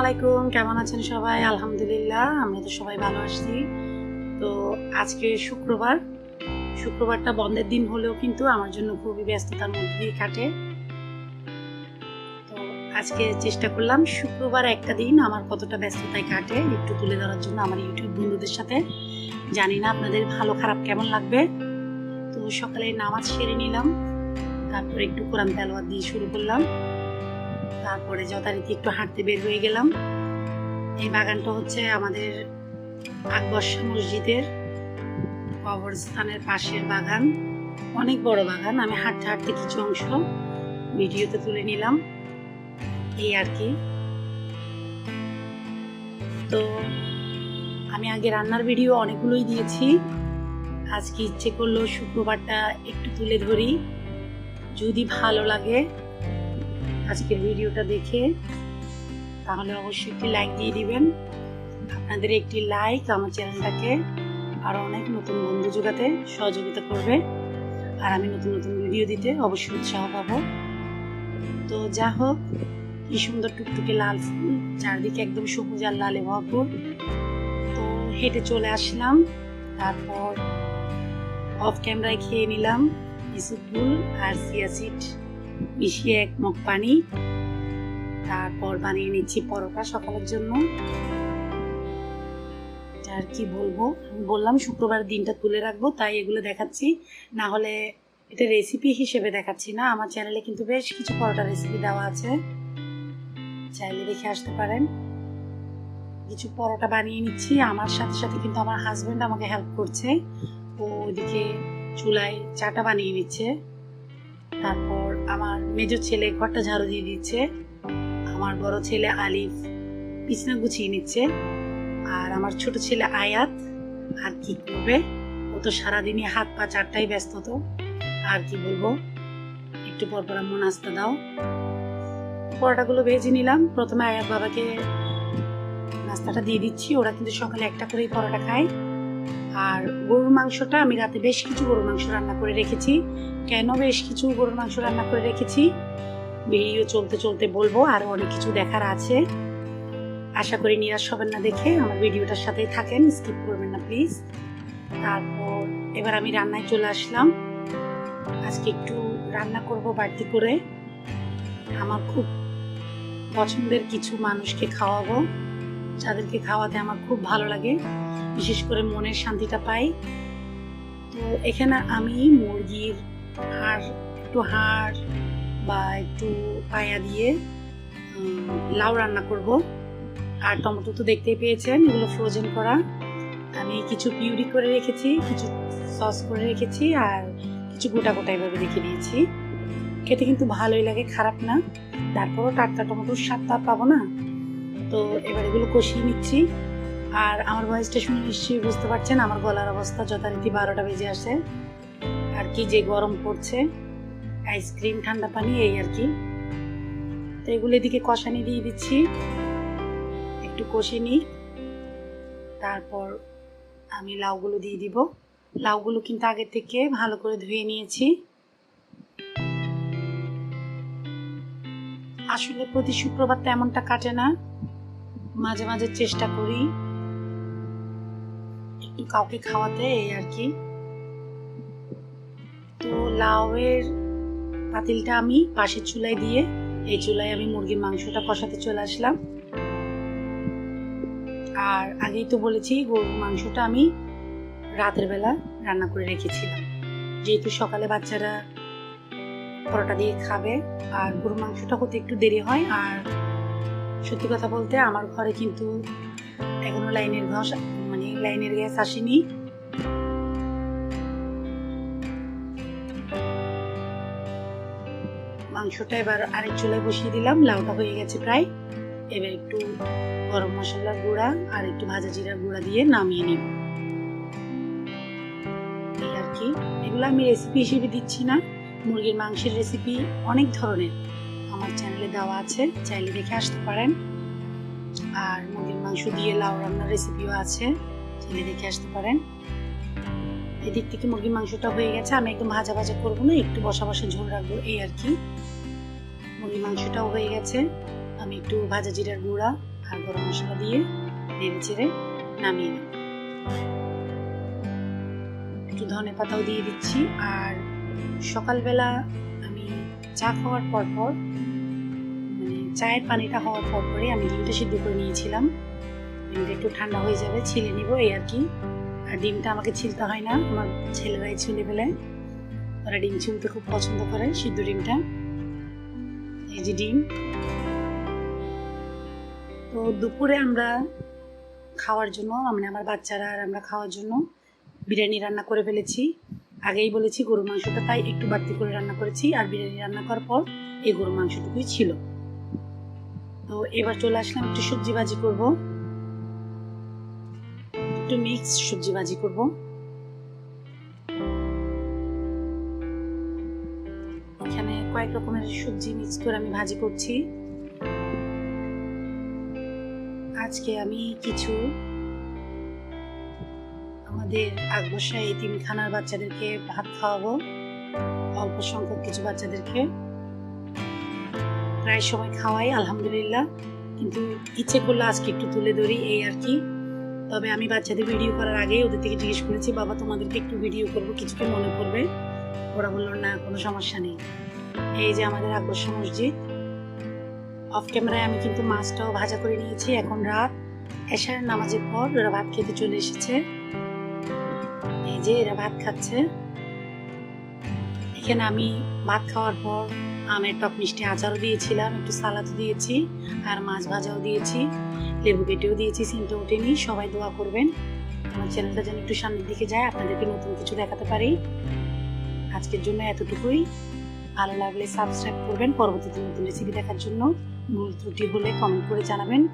আলাইকুম কেমন আছেন সবাই? আলহামদুলিল্লাহ আমরা তো সবাই ভালো আছি। তো আজকে শুক্রবার। শুক্রবারটা বন্ধের দিন হলেও কিন্তু আমার জন্য খুবই ব্যস্ততার মধ্যে দিয়ে কাটে। তো আজকে চেষ্টা করলাম শুক্রবার একটা দিন আমার কতটা ব্যস্ততায় কাটে একটু তুলে ধরার জন্য আমার ইউটিউব বন্ধুদের সাথে। জানি না আপনাদের ভালো খারাপ কেমন লাগবে। তো সকালে নামাজ সেরে নিলাম, তারপর একটু কোরআন তেলাওয়াত দিয়ে শুরু করলাম। তারপরে যথারীতি একটু হাঁটতে বের হয়ে গেলাম। এই বাগানটা হচ্ছে আমাদের আকবর্ষা মসজিদের কবরস্থানের পাশের বাগান। অনেক বড় বাগান, আমি হাঁটতে হাঁটতে কিছু অংশ ভিডিওতে তুলে নিলাম। এই আর কি। তো আমি আগে রান্নার ভিডিও অনেকগুলোই দিয়েছি। আজকে ইচ্ছে করল শুক্রবারটা একটু তুলে ধরি। যদি ভালো লাগে আজকের ভিডিওটা দেখে, তাহলে অবশ্যই একটি লাইক দিয়ে দিবেন। আপনাদের একটি লাইক আমার চ্যানেলটাকে আরও অনেক নতুন বন্ধু যোগাতে সহযোগিতা করবে। আর আমি নতুন নতুন ভিডিও দিতে অবশ্যই উৎসাহ পাবো। তো যা হোক, কি সুন্দর টুকটুকে লাল ফুল, চারদিকে একদম সবুজ আর লালে ভরপুর। তো হেঁটে চলে আসলাম, তারপর অফ ক্যামেরায় খেয়ে নিলাম ইসু ফুল আর সিয়াসিড মিশিয়ে এক মগ পানি, তারপর বানিয়ে নিচ্ছি পরোটা সকালের জন্য। আর কি বলব? বললাম শুক্রবার দিনটা তুলে রাখব, তাই এগুলো দেখাচ্ছি। না হলে এটা রেসিপি হিসেবে দেখাচ্ছি না, আমার চ্যানেলে কিন্তু বেশ কিছু পরোটা রেসিপি দেওয়া আছে। চাইলে দেখে আসতে পারেন। কিছু পরোটা বানিয়ে নিচ্ছি, আমার সাথে সাথে কিন্তু আমার হাজবেন্ড আমাকে হেল্প করছে। ও ওইদিকে চুলায় চাটা বানিয়ে নিচ্ছে। তারপর আমার মেজর ছেলে ঘরটা ঝাড়ু দিয়ে দিচ্ছে। আমার বড় ছেলে আলিফ বিছনা গুছিয়ে নিচ্ছে। আর আমার ছোট ছেলে আয়াত, আর কি করবে? ও তো সারাদিনই হাত পা চারটাই ব্যস্ত তো। আর কি বলব? একটু পর পর আম্মু নাস্তা দাও। পরোটাগুলো ভেজে নিলাম। প্রথমে আয়াত বাবাকে নাস্তাটা দিয়ে দিচ্ছি। ওরা কিন্তু সকালে একটা করেই পরোটা খায়। আর গরুর মাংসটা, আমি রাতে বেশ কিছু গরুর মাংস রান্না করে রেখেছি। কেন বেশ কিছু গরুর মাংস রান্না করে রেখেছি? ভিডিও চলতে চলতে বলব আরও অনেক কিছু দেখার আছে। আশা করি নিরাশ হবেন না দেখে আমার ভিডিওটার সাথেই থাকেন, স্কিপ করবেন না প্লিজ। তারপর এবার আমি রান্নায় চলে আসলাম। আজকে একটু রান্না করব বাড়তি করে। আমার খুব পছন্দের কিছু মানুষকে খাওয়াবো। যাদেরকে খাওয়াতে আমার খুব ভালো লাগে। বিশেষ করে মনের শান্তিটা পাই। তো এখানে আমি মুরগির হাড়, একটু হাড় বা একটু পায়া দিয়ে লাউ রান্না করব। আর টমেটো তো দেখতেই পেয়েছেন, এগুলো ফ্রোজেন করা। আমি কিছু পিউরি করে রেখেছি, কিছু সস করে রেখেছি, আর কিছু গোটা গোটা এভাবে রেখে দিয়েছি। খেতে কিন্তু ভালোই লাগে, খারাপ না। তারপরও টাটকা টমেটোর স্বাদটা পাবো না। তো এবার এগুলো কষিয়ে নিচ্ছি। আর আমার ভয়েসটা শুনে নিশ্চয়ই বুঝতে পারছেন, আমার গলার অবস্থা যথারীতি বারোটা বেজে আসে। আর কি যে গরম পড়ছে আইসক্রিম ঠান্ডা পানি, এই আর কি। তো এগুলো এদিকে কষানি দিয়ে দিচ্ছি। একটু কষে নিই। তারপর আমি লাউগুলো দিয়ে দিব। লাউগুলো কিন্তু আগে থেকে ভালো করে ধুয়ে নিয়েছি। আসলে প্রতি শুক্রবার তেমনটা কাটে না। মাঝে মাঝে চেষ্টা করি। কাউকে খাওয়াতে এই আর কি। তো লাউয়ের পাতিলটা আমি পাশের চুলায় দিয়ে, এই চুলায় আমি মুরগির মাংসটা কষাতে চলে আসলাম। আর আগেই তো বলেছি, গরুর মাংসটা আমি রাতের বেলা রান্না করে রেখেছিলাম। যেহেতু সকালে বাচ্চারা পরোটা দিয়ে খাবে, আর গরুর মাংসটা হতে একটু দেরি হয়, আর সত্যি কথা বলতে আমার ঘরে কিন্তু এখনও লাইনের ঘাস মানে লাইনের গ্যাস আসেনি। মাংসটা এবার আরেক চুলায় বসিয়ে দিলাম, লাউটা হয়ে গেছে প্রায়। এবার একটু গরম মশলার গুঁড়া আর একটু ভাজা জিরার গুঁড়া দিয়ে নামিয়ে নিব। এই আর কি। এগুলো আমি রেসিপি হিসেবে দিচ্ছি না। মুরগির মাংসের রেসিপি অনেক ধরনের। আমার চ্যানেলে দেওয়া আছে, চাইলে দেখে আসতে পারেন। আর মুরগির মাংস দিয়ে লাউ রান্নার রেসিপিও আছে, চাইলে দেখে আসতে পারেন। এদিক থেকে মুরগির মাংসটা হয়ে গেছে, আমি একদম ভাজা ভাজা করব না, একটু বসা বসা ঝোল রাখব, এই আর কি। মুরগির মাংসটাও হয়ে গেছে, আমি একটু ভাজা জিরার গুঁড়া আর গরম মশলা দিয়ে নেড়ে চেড়ে নামিয়ে নেব। একটু ধনে পাতাও দিয়ে দিচ্ছি, আর সকালবেলা আমি চা খাওয়ার পর পর চায়ের পানিটা হওয়ার পর পরে আমি ডিমটা সিদ্ধ করে নিয়েছিলাম। ডিমটা একটু ঠান্ডা হয়ে যাবে, ছিলে নিব এই আর কি। আর ডিমটা আমাকে ছিলতে হয় না, আমার ছেলেরাই ছিলে ফেলে। ওরা ডিম ছিলতে খুব পছন্দ করে, সিদ্ধ ডিমটা। এই যে ডিম। তো দুপুরে আমরা খাওয়ার জন্য মানে আমার বাচ্চারা আর আমরা খাওয়ার জন্য বিরিয়ানি রান্না করে ফেলেছি। আগেই বলেছি গরুর মাংসটা তাই একটু বাড়তি করে রান্না করেছি, আর বিরিয়ানি রান্না করার পর এই গরুর মাংসটুকুই ছিল। তো এবার চলে আসলাম একটু সবজি ভাজি করব। একটু মিক্স সবজি ভাজি করব। এখানে কয়েক রকমের সবজি মিক্স করে আমি ভাজি করছি। আজকে আমি কিছু আমাদের আকবসায় এতিমখানার বাচ্চাদেরকে ভাত খাওয়াবো। অল্প সংখ্যক কিছু বাচ্চাদেরকে। প্রায় সময় খাওয়াই, আলহামদুলিল্লাহ। কিন্তু ইচ্ছে করলে আজকে একটু তুলে ধরি এই আর কি। তবে আমি বাচ্চাদের ভিডিও করার আগেই ওদের থেকে জিজ্ঞেস করেছি, বাবা, তোমাদেরকে একটু ভিডিও করব, কিছু কি মনে পড়বে ওরা বলল, না, কোনো সমস্যা নেই। এই যে আমাদের আকবর্ষা মসজিদ। অফ ক্যামেরায় আমি কিন্তু মাছটাও ভাজা করে নিয়েছি। এখন রাত এশার নামাজের পর ওরা ভাত খেতে চলে এসেছে। এই যে এরা ভাত খাচ্ছে। এখানে আমি ভাত খাওয়ার পর আমের টক মিষ্টি আচারও দিয়েছিলাম, একটু সালাদ দিয়েছি, আর মাছ ভাজাও দিয়েছি, লেবু কেটেও দিয়েছি সিনটা ওঠেনি, সবাই দোয়া করবেন। আমার চ্যানেলটা যেন একটু সামনের দিকে যায়, আপনাদেরকে নতুন কিছু দেখাতে পারি। আজকের জন্য এতটুকুই। ভালো লাগলে সাবস্ক্রাইব করবেন, পরবর্তীতে নতুন রেসিপি দেখার জন্য। ভুল ত্রুটি হলে কমেন্ট করে জানাবেন।